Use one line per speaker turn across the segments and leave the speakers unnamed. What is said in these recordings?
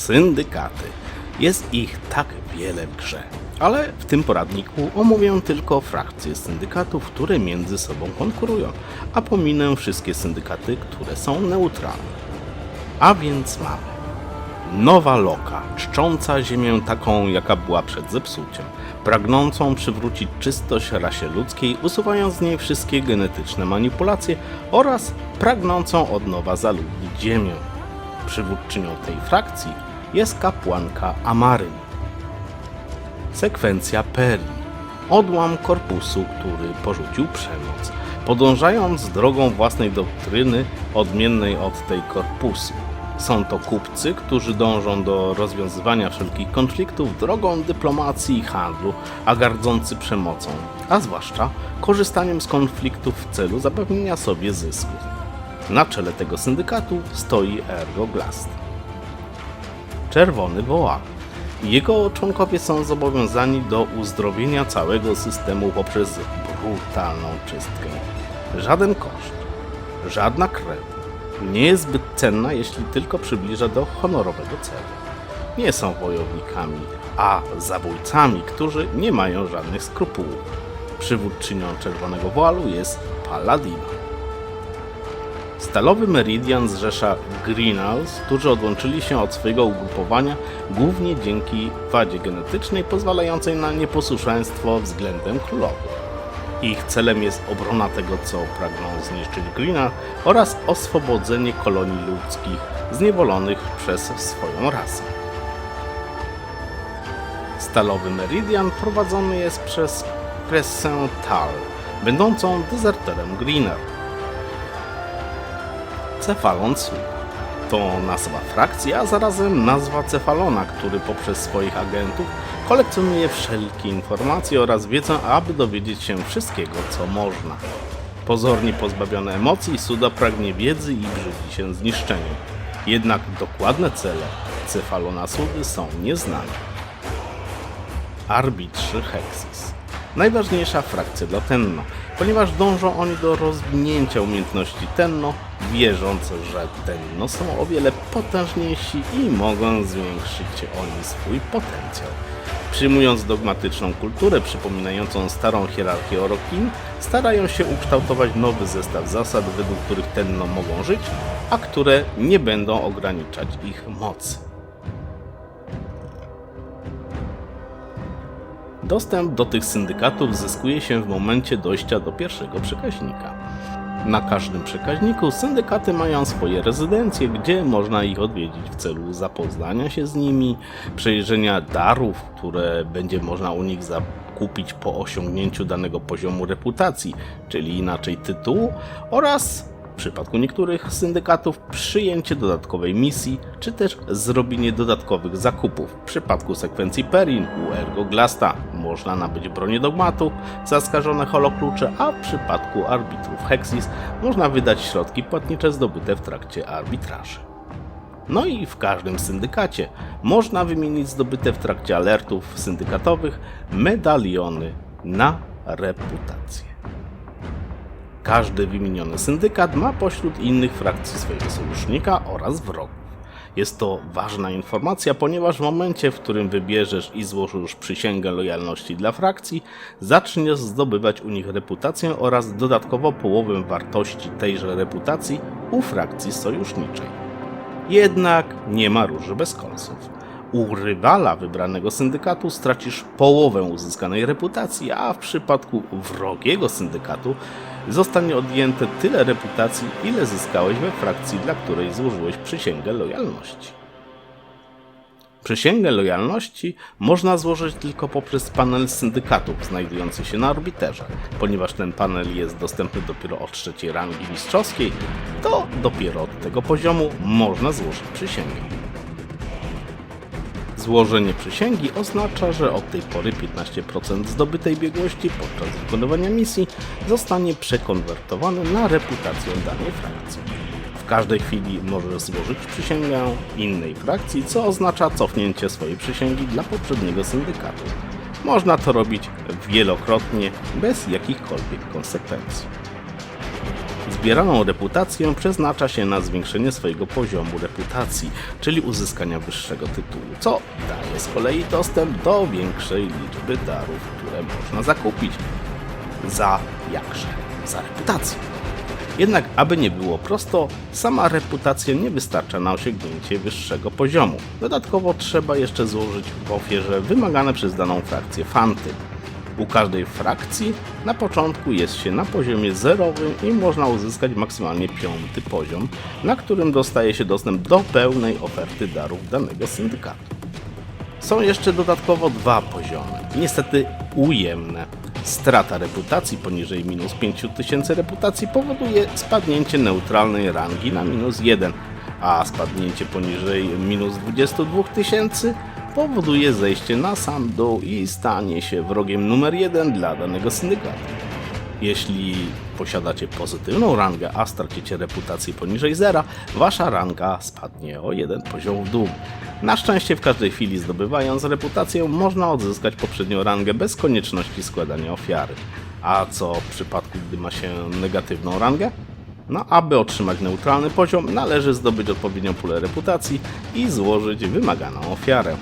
syndykaty. Jest ich tak wiele w grze. Ale w tym poradniku omówię tylko frakcje syndykatów, które między sobą konkurują, a pominę wszystkie syndykaty, które są neutralne. A więc mamy Nowa Loka, czcząca ziemię taką, jaka była przed zepsuciem, pragnącą przywrócić czystość rasie ludzkiej, usuwając z niej wszystkie genetyczne manipulacje oraz pragnącą od nowa zaludnić ziemię. Przywódczynią tej frakcji jest kapłanka Amaryn. Sekwencja Peri. Odłam korpusu, który porzucił przemoc, podążając drogą własnej doktryny odmiennej od tej korpusu. Są to kupcy, którzy dążą do rozwiązywania wszelkich konfliktów drogą dyplomacji i handlu, a gardzący przemocą, a zwłaszcza korzystaniem z konfliktów w celu zapewnienia sobie zysku. Na czele tego syndykatu stoi Ergo Glast. Czerwony Wołak. Jego członkowie są zobowiązani do uzdrowienia całego systemu poprzez brutalną czystkę. Żaden koszt, żadna krew nie jest zbyt cenna, jeśli tylko przybliża do honorowego celu. Nie są wojownikami, a zabójcami, którzy nie mają żadnych skrupułów. Przywódczynią Czerwonego Woalu jest Paladino. Stalowy Meridian zrzesza Greenals, którzy odłączyli się od swojego ugrupowania głównie dzięki wadzie genetycznej pozwalającej na nieposłuszeństwo względem królowych. Ich celem jest obrona tego, co pragną zniszczyć Greena oraz oswobodzenie kolonii ludzkich zniewolonych przez swoją rasę. Stalowy Meridian prowadzony jest przez Cressę Tal, będącą dezerterem Greener. Cefalon Słup. To nazwa frakcji, a zarazem nazwa Cefalona, który poprzez swoich agentów kolekcjonuje wszelkie informacje oraz wiedzę, aby dowiedzieć się wszystkiego, co można. Pozornie pozbawiony emocji, Suda pragnie wiedzy i brzydzi się zniszczeniem. Jednak dokładne cele Cefalona Sudy są nieznane. Arbitrzy Hexis. Najważniejsza frakcja dla Tenno, ponieważ dążą oni do rozwinięcia umiejętności Tenno, wierząc, że Tenno są o wiele potężniejsi i mogą zwiększyć oni swój potencjał. Przyjmując dogmatyczną kulturę przypominającą starą hierarchię Orokin, starają się ukształtować nowy zestaw zasad, według których Tenno mogą żyć, a które nie będą ograniczać ich mocy. Dostęp do tych syndykatów zyskuje się w momencie dojścia do pierwszego przekaźnika. Na każdym przekaźniku syndykaty mają swoje rezydencje, gdzie można ich odwiedzić w celu zapoznania się z nimi, przejrzenia darów, które będzie można u nich zakupić po osiągnięciu danego poziomu reputacji, czyli inaczej tytułu, oraz w przypadku niektórych syndykatów przyjęcie dodatkowej misji, czy też zrobienie dodatkowych zakupów. W przypadku sekwencji Perin u Ergo Glasta można nabyć bronię dogmatu, zaskarżone holoklucze, a w przypadku arbitrów Hexis można wydać środki płatnicze zdobyte w trakcie arbitraży. No i w każdym syndykacie można wymienić zdobyte w trakcie alertów syndykatowych medaliony na reputację. Każdy wymieniony syndykat ma pośród innych frakcji swojego sojusznika oraz wrogów. Jest to ważna informacja, ponieważ w momencie, w którym wybierzesz i złożysz przysięgę lojalności dla frakcji, zaczniesz zdobywać u nich reputację oraz dodatkowo połowę wartości tejże reputacji u frakcji sojuszniczej. Jednak nie ma róży bez końców. U rywala wybranego syndykatu stracisz połowę uzyskanej reputacji, a w przypadku wrogiego syndykatu zostanie odjęte tyle reputacji, ile zyskałeś we frakcji, dla której złożyłeś przysięgę lojalności. Przysięgę lojalności można złożyć tylko poprzez panel syndykatów znajdujący się na orbiterze. Ponieważ ten panel jest dostępny dopiero od trzeciej rangi mistrzowskiej, to dopiero od tego poziomu można złożyć przysięgę. Złożenie przysięgi oznacza, że od tej pory 15% zdobytej biegłości podczas wykonywania misji zostanie przekonwertowane na reputację danej frakcji. W każdej chwili możesz złożyć przysięgę innej frakcji, co oznacza cofnięcie swojej przysięgi dla poprzedniego syndykatu. Można to robić wielokrotnie, bez jakichkolwiek konsekwencji. Zbieraną reputację przeznacza się na zwiększenie swojego poziomu reputacji, czyli uzyskania wyższego tytułu, co daje z kolei dostęp do większej liczby darów, które można zakupić. Za jakże? Za reputację. Jednak, aby nie było prosto, sama reputacja nie wystarcza na osiągnięcie wyższego poziomu. Dodatkowo trzeba jeszcze złożyć w ofierze wymagane przez daną frakcję fanty. U każdej frakcji na początku jest się na poziomie zerowym i można uzyskać maksymalnie piąty poziom, na którym dostaje się dostęp do pełnej oferty darów danego syndykatu. Są jeszcze dodatkowo dwa poziomy, niestety ujemne. Strata reputacji poniżej minus 5000 reputacji powoduje spadnięcie neutralnej rangi na minus 1, a spadnięcie poniżej minus 22 tysięcy powoduje zejście na sam dół i stanie się wrogiem numer 1 dla danego syndykatu. Jeśli posiadacie pozytywną rangę, a stracicie reputację poniżej zera, wasza ranga spadnie o jeden poziom w dół. Na szczęście w każdej chwili zdobywając reputację można odzyskać poprzednią rangę bez konieczności składania ofiary. A co w przypadku, gdy ma się negatywną rangę? No, aby otrzymać neutralny poziom, należy zdobyć odpowiednią pulę reputacji i złożyć wymaganą ofiarę.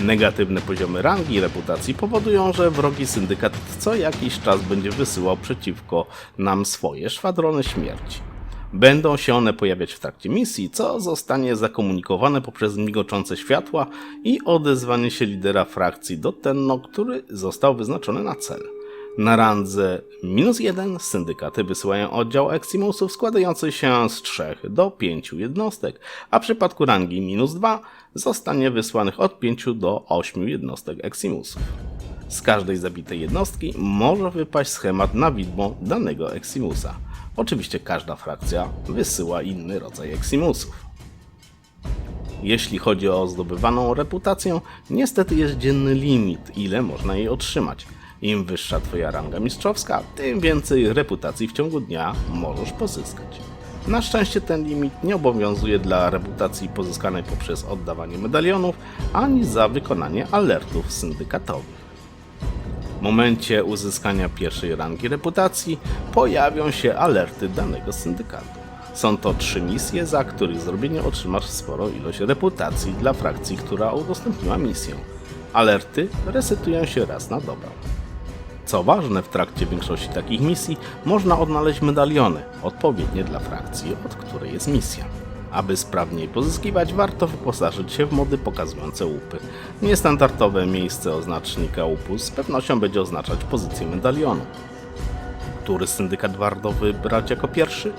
Negatywne poziomy rangi i reputacji powodują, że wrogi syndykat co jakiś czas będzie wysyłał przeciwko nam swoje szwadrony śmierci. Będą się one pojawiać w trakcie misji, co zostanie zakomunikowane poprzez migoczące światła i odezwanie się lidera frakcji do Tenno, który został wyznaczony na cel. Na randze minus 1 syndykaty wysyłają oddział Eximusów składający się z 3 do 5 jednostek, a w przypadku rangi minus 2 zostanie wysłanych od 5 do 8 jednostek Eximusów. Z każdej zabitej jednostki może wypaść schemat na widmo danego Eximusa. Oczywiście każda frakcja wysyła inny rodzaj Eximusów. Jeśli chodzi o zdobywaną reputację, niestety jest dzienny limit, ile można jej otrzymać. Im wyższa twoja ranga mistrzowska, tym więcej reputacji w ciągu dnia możesz pozyskać. Na szczęście ten limit nie obowiązuje dla reputacji pozyskanej poprzez oddawanie medalionów, ani za wykonanie alertów syndykatowych. W momencie uzyskania pierwszej rangi reputacji pojawią się alerty danego syndykatu. Są to trzy misje, za których zrobienie otrzymasz sporą ilość reputacji dla frakcji, która udostępniła misję. Alerty resetują się raz na dobę. Co ważne, w trakcie większości takich misji można odnaleźć medaliony, odpowiednie dla frakcji, od której jest misja. Aby sprawniej pozyskiwać, warto wyposażyć się w mody pokazujące łupy. Niestandardowe miejsce oznacznika łupu z pewnością będzie oznaczać pozycję medalionu. Który syndykat warto wybrać jako pierwszy?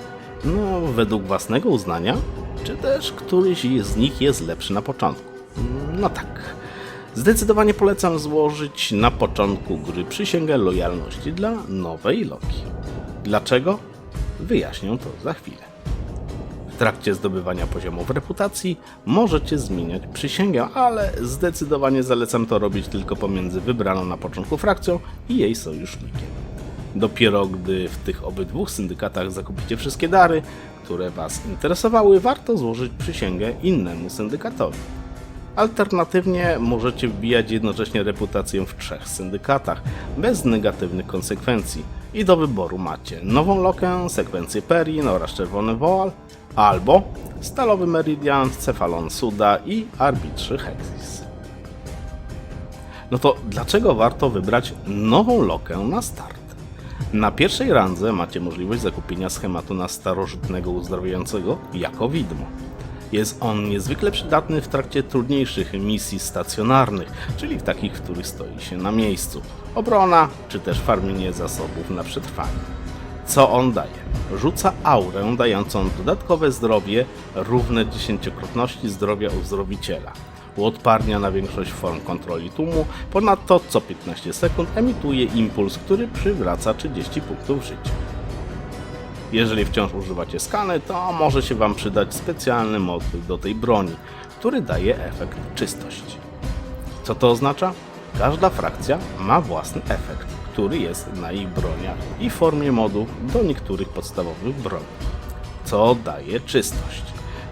No, według własnego uznania? Czy też któryś z nich jest lepszy na początku? No tak. Zdecydowanie polecam złożyć na początku gry przysięgę lojalności dla nowej Loki. Dlaczego? Wyjaśnię to za chwilę. W trakcie zdobywania poziomów reputacji możecie zmieniać przysięgę, ale zdecydowanie zalecam to robić tylko pomiędzy wybraną na początku frakcją i jej sojusznikiem. Dopiero gdy w tych obydwu syndykatach zakupicie wszystkie dary, które Was interesowały, warto złożyć przysięgę innemu syndykatowi. Alternatywnie możecie wbijać jednocześnie reputację w trzech syndykatach, bez negatywnych konsekwencji. I do wyboru macie Nową Lokę, sekwencję Perin oraz Czerwony Woal, albo Stalowy Meridian, Cefalon Suda i Arbitrzy Hexis. No to dlaczego warto wybrać Nową Lokę na start? Na pierwszej randze macie możliwość zakupienia schematu na starożytnego uzdrawiającego jako widmo. Jest on niezwykle przydatny w trakcie trudniejszych misji stacjonarnych, czyli takich, w których stoi się na miejscu. Obrona, czy też farmienie zasobów na przetrwanie. Co on daje? Rzuca aurę dającą dodatkowe zdrowie równe dziesięciokrotności zdrowia uzdrowiciela. Uodparnia na większość form kontroli tłumu, ponadto co 15 sekund emituje impuls, który przywraca 30 punktów życia. Jeżeli wciąż używacie skany, to może się Wam przydać specjalny mod do tej broni, który daje efekt czystości. Co to oznacza? Każda frakcja ma własny efekt, który jest na ich broniach i formie modów do niektórych podstawowych broni, co daje czystość.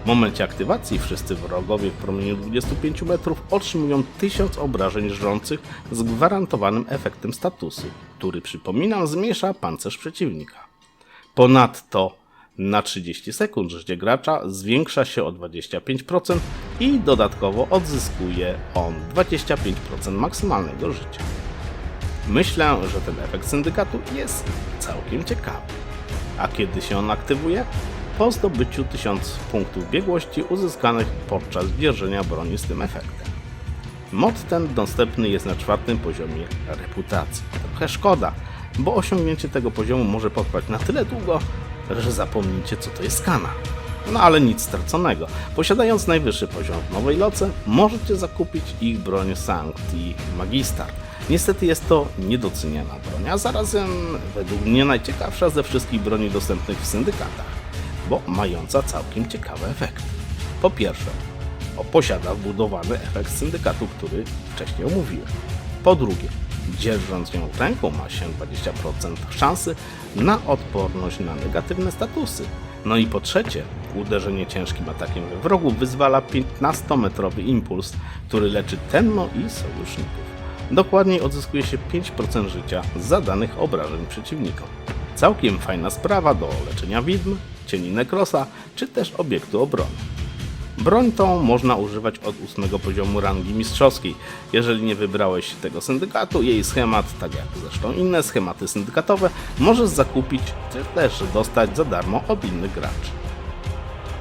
W momencie aktywacji wszyscy wrogowie w promieniu 25 metrów otrzymują 1000 obrażeń żrących z gwarantowanym efektem statusu, który przypominam zmniejsza pancerz przeciwnika. Ponadto na 30 sekund życie gracza zwiększa się o 25% i dodatkowo odzyskuje on 25% maksymalnego życia. Myślę, że ten efekt syndykatu jest całkiem ciekawy. A kiedy się on aktywuje? Po zdobyciu 1000 punktów biegłości uzyskanych podczas dzierżenia broni z tym efektem. Mod ten dostępny jest na czwartym poziomie reputacji. Trochę szkoda, bo osiągnięcie tego poziomu może potrwać na tyle długo, że zapomnicie co to jest kana. No ale nic straconego. Posiadając najwyższy poziom w nowej loce, możecie zakupić ich broń Sancti Magistar. Niestety jest to niedoceniana broń, a zarazem według mnie najciekawsza ze wszystkich broni dostępnych w syndykatach, bo mająca całkiem ciekawe efekty. Po pierwsze, posiada wbudowany efekt syndykatu, który wcześniej omówiłem. Po drugie, dzierżąc ją w ręku ma się 20% szansy na odporność na negatywne statusy. No i po trzecie, uderzenie ciężkim atakiem we wrogu wyzwala 15-metrowy impuls, który leczy tenno i sojuszników. Dokładniej odzyskuje się 5% życia zadanych obrażeń przeciwnikom. Całkiem fajna sprawa do leczenia widm, cieni nekrosa czy też obiektu obrony. Broń tą można używać od 8 poziomu rangi mistrzowskiej. Jeżeli nie wybrałeś tego syndykatu, jej schemat, tak jak zresztą inne schematy syndykatowe, możesz zakupić czy też dostać za darmo od innych graczy.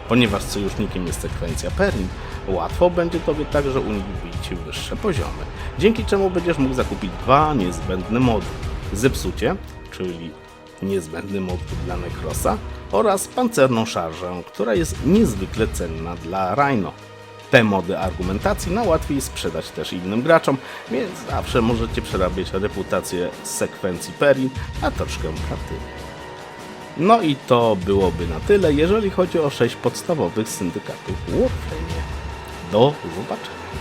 Ponieważ sojusznikiem jest sekwencja Perrin, łatwo będzie Tobie także uniknąć wyższe poziomy, dzięki czemu będziesz mógł zakupić dwa niezbędne mody. Zepsucie, czyli niezbędny mod dla Necrosa oraz pancerną szarżę, która jest niezwykle cenna dla Rhino. Te mody argumentacji na łatwiej sprzedać też innym graczom, więc zawsze możecie przerabiać reputację z sekwencji Perrin na troszkę platyny. No i to byłoby na tyle, jeżeli chodzi o 6 podstawowych syndykatów w Warframe. Do zobaczenia.